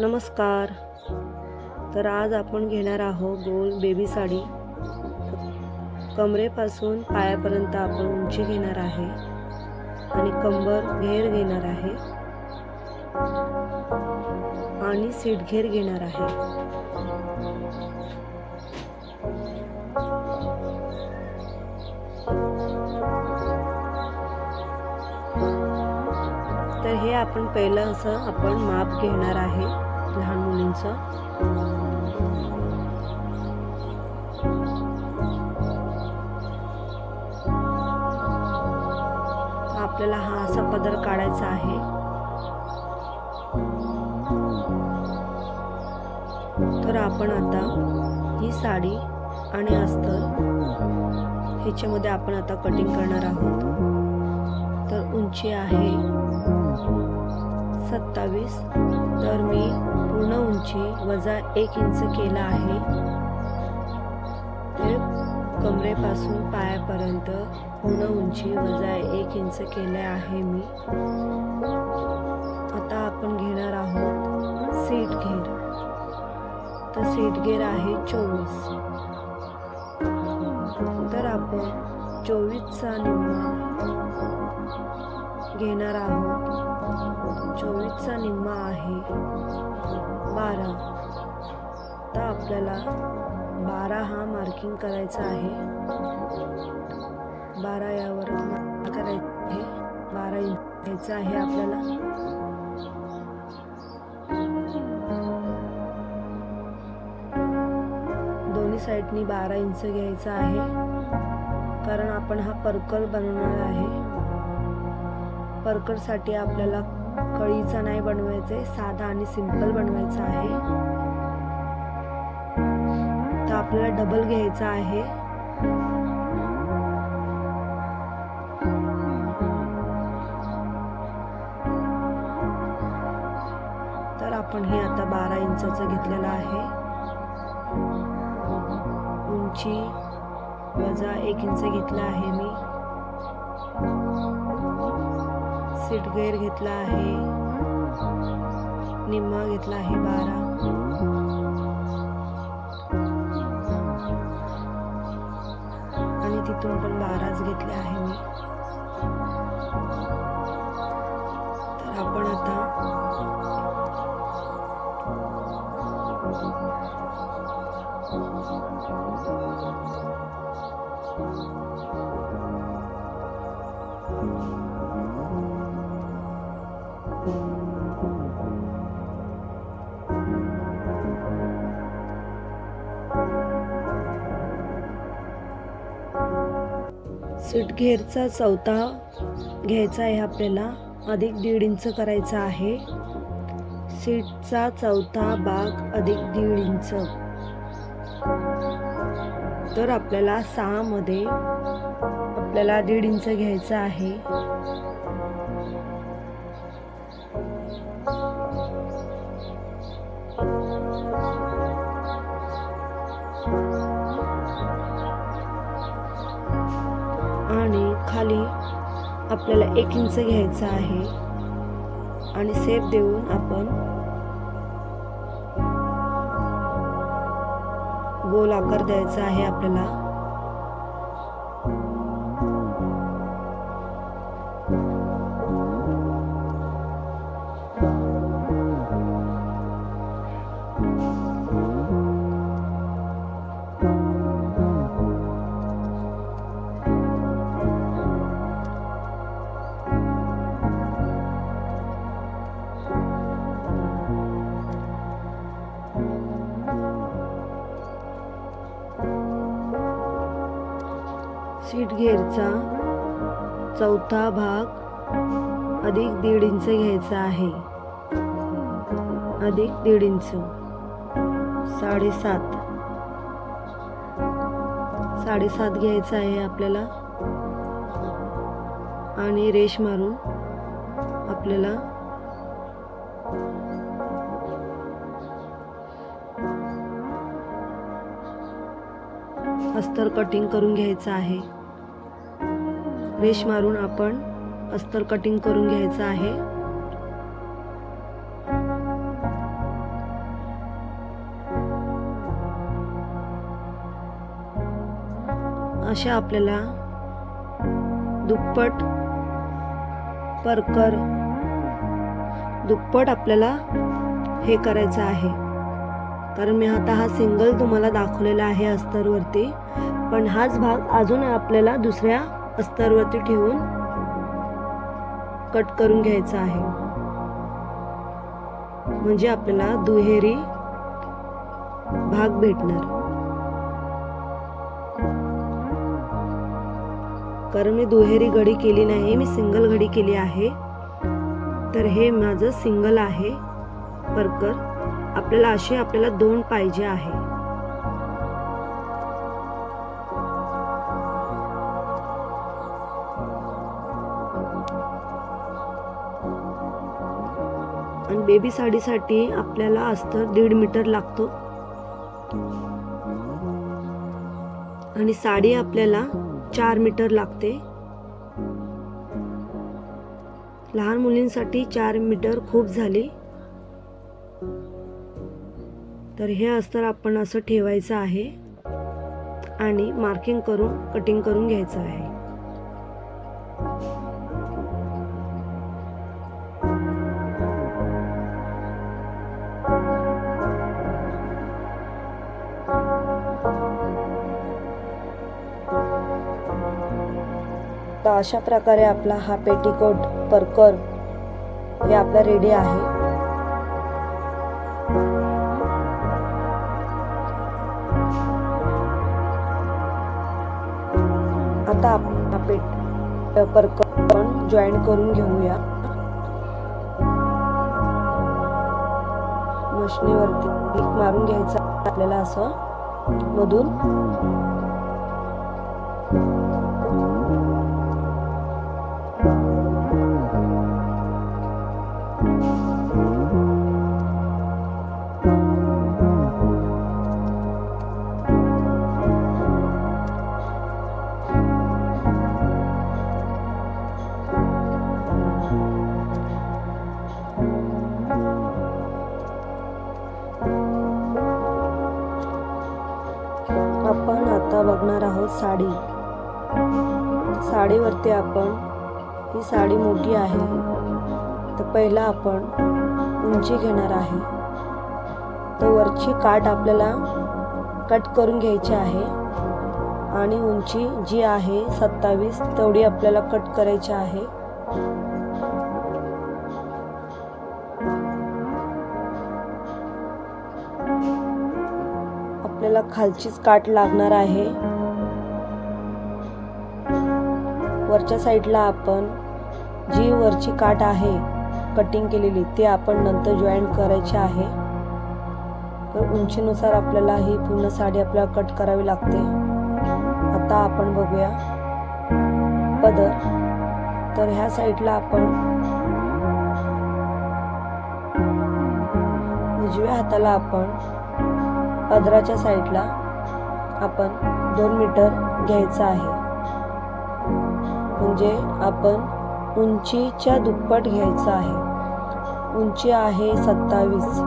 नमस्कार. तर आज आपण घेणार आहोत गोल बेबी साडी. कमरेपासून पायापर्यंत आपण उंची घेणार आहे आणि कंबर घेर घेणार आहे आणि सीट घेर घेणार आहे. तर हे आपण पहिलं असं आपण माप घेणार आहे. लहान मुलींचं. आपल्याला हा असा पदर काढायचा आहे. तर आपण आता ही साडी आणि अस्तर ह्याच्यामध्ये आपण आता कटिंग करणार आहोत. तर उंची आहे सत्तावीस. तर मी पूर्ण उंची वजा एक इंच केला आहे कमरेपासून पायापर्यंत पूर्ण उंची वजा एक इंच केले आहे मी. आता आपण घेणार आहोत सीट घेर. तर सीट घेर आहे चोवीस. तर आपण चोवीसचा निम्मा घेणार आहोत चोवीसचा निम्मा आहे. बारा. तर आपल्याला बारा हा मार्किंग करायचा आहे. बारा यावर करायचं आहे. बारा इंच घ्यायचं आहे आपल्याला. दोन्ही साईडनी बारा इंच घ्यायचा आहे. कारण आपण हा पर्कल बनवणार आहे. पर्करसाठी आपल्याला कळीचा नाही बनवायचं साधा आणि सिंपल बनवायचा आहे. तर आपल्याला डबल घ्यायचा आहे. तर आपण हे आता बारा इंचाचं घेतलेलं आहे. उंची वजा एक इंच घेतला आहे मी. सीट गैर घेतला आहे. निम्मा घेतला आहे बारा. आणि तिथून पण बाराच घेतले आहे मी. सुटघेरचा चौथा घ्यायचा आहे आपल्याला. अधिक दीड इंच करायचा आहे. सीटचा चौथा भाग अधिक दीड इंच. तर आपल्याला सहामध्ये आपल्याला दीड इंच घ्यायचं आहे. आणि खाली आपल्याला एक इंच घ्यायचं आहे. आणि सेप देऊन आपण गोल आकार द्यायचा आहे आपल्याला. घेरचा चौथा भाग अधिक दीड इंच घ्यायचा आहे. अधिक दीड इंच. साडेसात. साडेसात घ्यायचं आहे आपल्याला. आणि रेश मारून आपल्याला अस्तर कटिंग करून घ्यायचं आहे. वेश मारून आपण अस्तर कटिंग करून घ्यायचं आहे. अशा आपल्याला दुप्पट परकर दुप्पट आपल्याला हे करायचं आहे. कारण मी आता हा सिंगल तुम्हाला दाखवलेला आहे अस्तरवरती पण हाच भाग अजून आपल्याला दुसऱ्या अस्तरवरती ठेवून कट करून घ्यायचा आहे. म्हणजे आपल्याला दुहेरी भाग भेटणार. कारण मी दुहेरी घडी केली नाही मी सिंगल घडी केली आहे. तर हे माझं सिंगल आहे. परकर आपल्याला असे आपल्याला दोन पाहिजे आहे. बेबी साडीसाठी आपल्याला अस्तर दीड मीटर लागतो. आणि साडी आपल्याला चार मीटर लागते. लहान मुलींसाठी चार मीटर खूप झाली. तर हे अस्तर आपण असं ठेवायचं आहे. आणि मार्किंग करून कटिंग करून घ्यायचं आहे. तर अशा प्रकारे आपला हा पेटीकोट परकर हे आपला रेडी आहे. आता आपण हा पेट परकर जॉईन करून घेऊया. मशनीवरती क्लिक मारून घ्यायचं आपल्याला असं मधून. साडीवरती आपण ही साडी मोठी आहे. तर पहिला आपण उंची घेणार आहे. तर वरची काठ आपल्याला कट करून घ्यायची आहे. आणि उंची जी आहे सत्तावीस तेवढी आपल्याला कट करायची आहे. आपल्याला खालचीच काठ लागणार आहे. वरच्या साईडला आपण जी वरची काठ आहे कटिंग केलेली ती आपण नंतर जॉईन करायची आहे. तर उंचीनुसार आपल्याला ही पूर्ण साडी आपल्याला कट करावी लागते. आता आपण बघूया पदर. तर ह्या साईडला आपण उजव्या हाताला आपण पदराच्या साईडला आपण दोन मीटर घ्यायचं आहे. म्हणजे आपण उंचीच्या दुप्पट घ्यायचं आहे. उंची आहे सत्तावीस.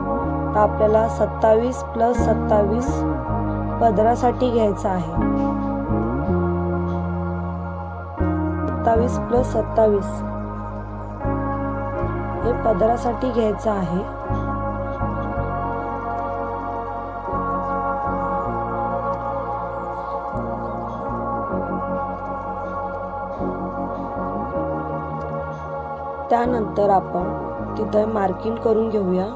तर आपल्याला सत्तावीस प्लस सत्तावीस पदरासाठी घ्यायचं आहे. सत्तावीस प्लस सत्तावीस हे पदरासाठी घ्यायचं आहे. त्यानंतर आपण तिथं मार्किंग करून घेऊया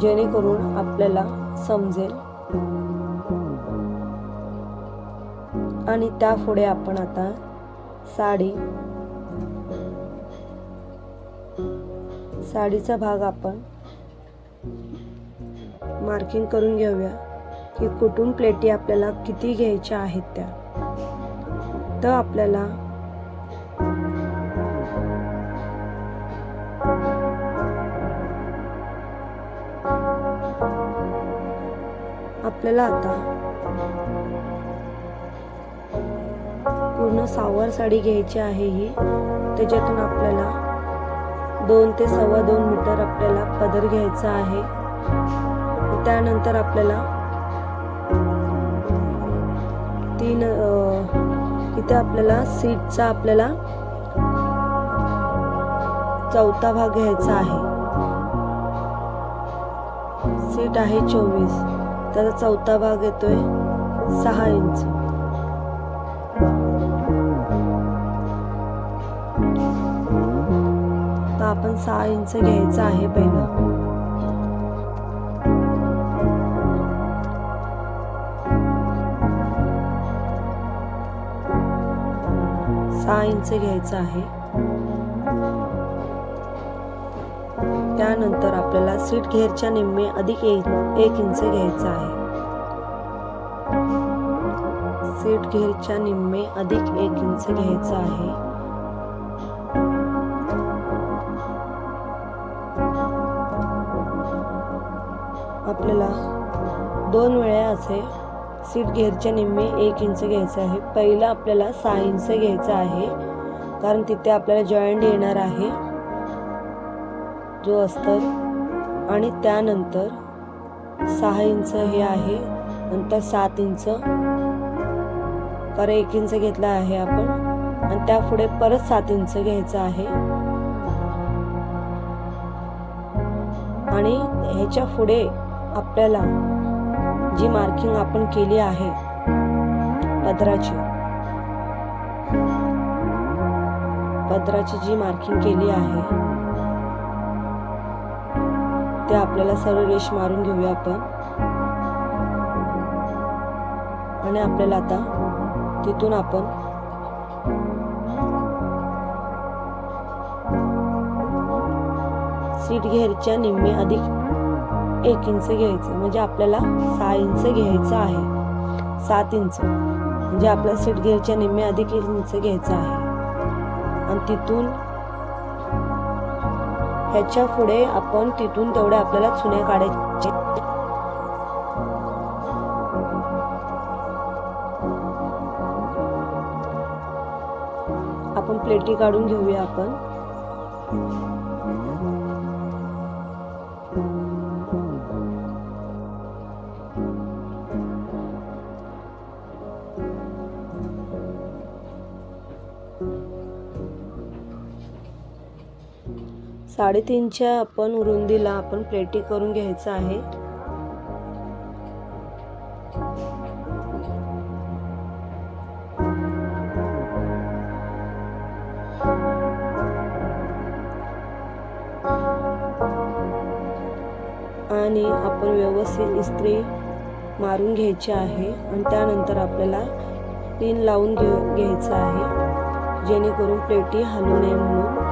जेणेकरून आपल्याला समजेल. आणि त्या पुढे आपण आता साडी साडीचा भाग आपण मार्किंग करून घेऊया की कुठून प्लेटी आपल्याला किती घ्यायच्या आहेत त्या. तर आपल्याला आपल्याला आता. पूर्ण सावर साडी घ्यायची आहे ही. त्याच्यातून आपल्याला दोन ते सव्वा दोन मीटर आपल्याला पदर घ्यायचा आहे. त्यानंतर आपल्याला तीन इथे आपल्याला सीटचा आपल्याला चौथा भाग घ्यायचा आहे. सीट आहे चोवीस. त्याचा चौथा भाग येतोय. सहा इंच. तर आपण सहा इंच घ्यायचं आहे पहिलं. सहा इंच घ्यायचं आहे. त्यानंतर आपल्याला सीट घेरच्या निम्मे अधिक एक एक इंच घ्यायचं आहे. सीट घेरच्या निम्मे अधिक एक इंच घ्यायचं आहे. आपल्याला दोन वेळा असे सीट घेरच्या निम्मे एक इंच घ्यायचं आहे. पहिला आपल्याला सहा इंच घ्यायचं आहे कारण तिथे आपल्याला जॉईंट येणार आहे. जो असतात आणि त्यानंतर सहा इंच हे आहे नंतर सात इंच कारण एक इंच घेतला आहे आपण. आणि त्या पुढे परत सात इंच घ्यायचं आहे. आणि ह्याच्या पुढे आपल्याला जी मार्किंग आपण केली आहे पदराची पदराची जी मार्किंग केली आहे त्या आपल्याला सर्व रेश मारून घेऊया आपण. आणि आपल्याला आता तिथून आपण सीट घेरच्या निम्मे अधिक एक इंच घ्यायचं. म्हणजे आपल्याला सहा इंच घ्यायचं आहे. सात इंच. म्हणजे आपल्या सीट घेरच्या निम्मे अधिक एक इंच घ्यायचं आहे. आणि तिथून ह्याच्या पुढे आपण तिथून तेवढ्या आपल्याला चुन्या काढायच्या आपण प्लेटी काढून घेऊया आपण. साडेतीनच्या आपण रुंदीला आपण प्लेटी करून घ्यायचं आहे. आणि आपण व्यवस्थित इस्त्री मारून घ्यायची आहे आणि त्यानंतर आपल्याला पिन लावून घे घ्यायचं आहे. जेणेकरून प्लेटी हलू नये म्हणून.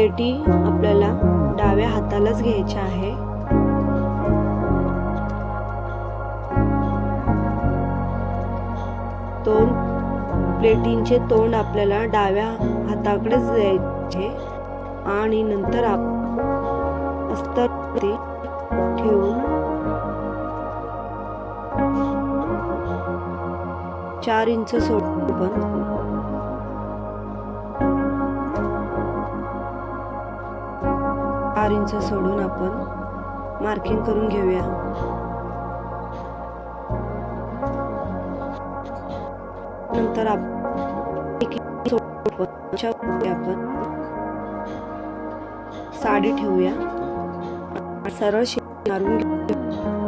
प्लेटी आपल्याला डाव्या हातालाच घ्यायच्या आहे. तोंड प्लेटींचे तोंड आपल्याला डाव्या हाताकडेच द्यायचे आणि नंतर आप अस्तर ठेवून चार इंच सोडून चार इंच सोडून आपण मार्किंग करून घेऊया. नंतर आपण साडी ठेवूया. सरळ शिलाई मारून घेऊया.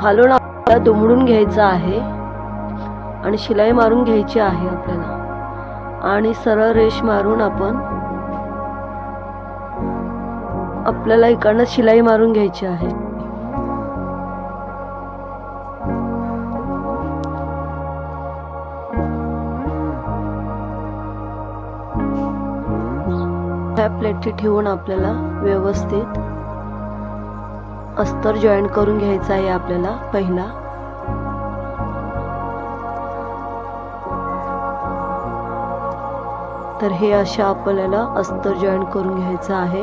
खालून आपल्याला दुमडून घ्यायचं आहे आणि शिलाई मारून घ्यायची आहे आपल्याला. आणि सरळ रेष मारून आपण आपल्याला इकडनं शिलाई मारून घ्यायची आहे. ह्या प्लेटी ठेवून आपल्याला व्यवस्थित अस्तर जॉईन करून घ्यायचा आहे आपल्याला पहिला. तर हे अशा आपल्याला अस्तर जॉईन करून घ्यायचं आहे.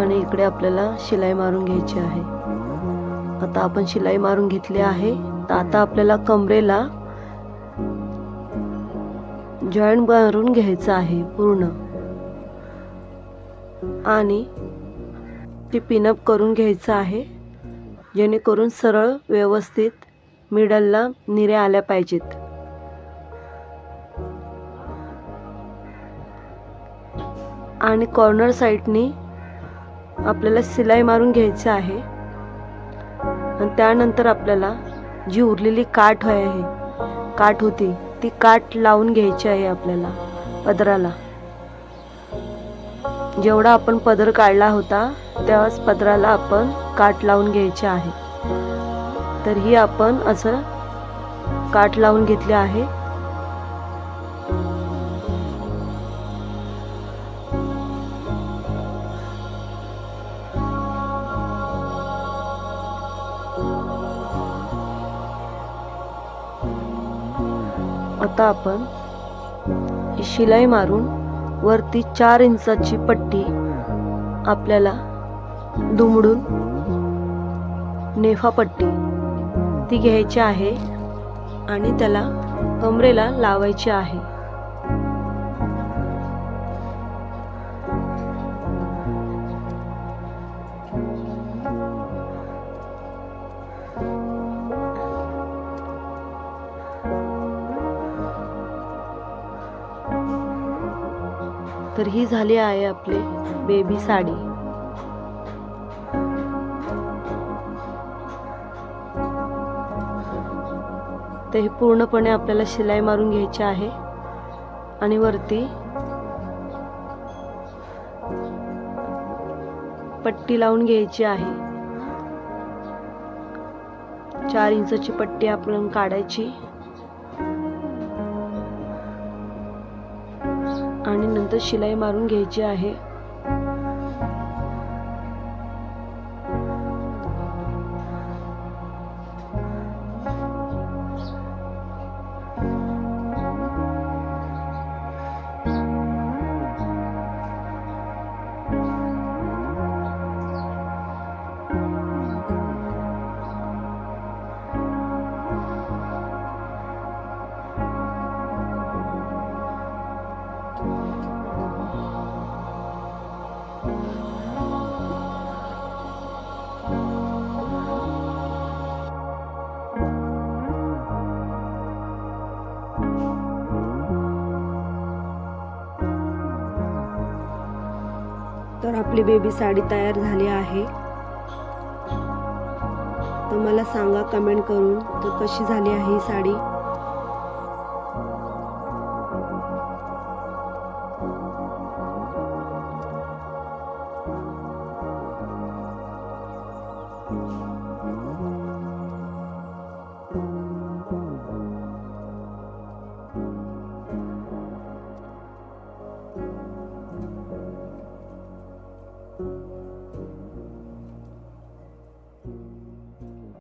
आणि इकडे आपल्याला शिलाई मारून घ्यायची आहे. आता आपण शिलाई मारून घेतली आहे. तर आता आपल्याला कमरेला जॉईंट मारून घ्यायचं आहे पूर्ण. आणि ती पिनअप करून घ्यायचं आहे. जेणेकरून सरळ व्यवस्थित मिडलला निऱ्या आल्या पाहिजेत. आणि कॉर्नर साईडनी आपल्याला सिलाई मारून घ्यायची आहे. आणि त्यानंतर आपल्याला जी उरलेली काठ आहे काठ होती ती काठ लावून घ्यायची आहे आपल्याला पदराला. जेवढा आपण पदर काढला होता त्याच पदराला आपण काठ लावून घ्यायचे आहे. तर ही आपण असं काठ लावून घेतले आहे. आता आपण शिलाई मारून वरती चार इंचाची पट्टी आपल्याला दुमडून नेफा पट्टी ती घ्यायची आहे आणि त्याला कमरेला लावायची आहे. तर ही झाली आहे आपली बेबी साडी. तर हे पूर्णपणे आपल्याला शिलाई मारून घ्यायची आहे. आणि वरती पट्टी लावून घ्यायची आहे. चार इंचची पट्टी आपण काढायची. शिलाई मारून घ्यायची आहे. तर आपली बेबी साडी तयार झाली आहे. तर मला सांगा कमेंट करून तर कशी झाली आहे ही साडी?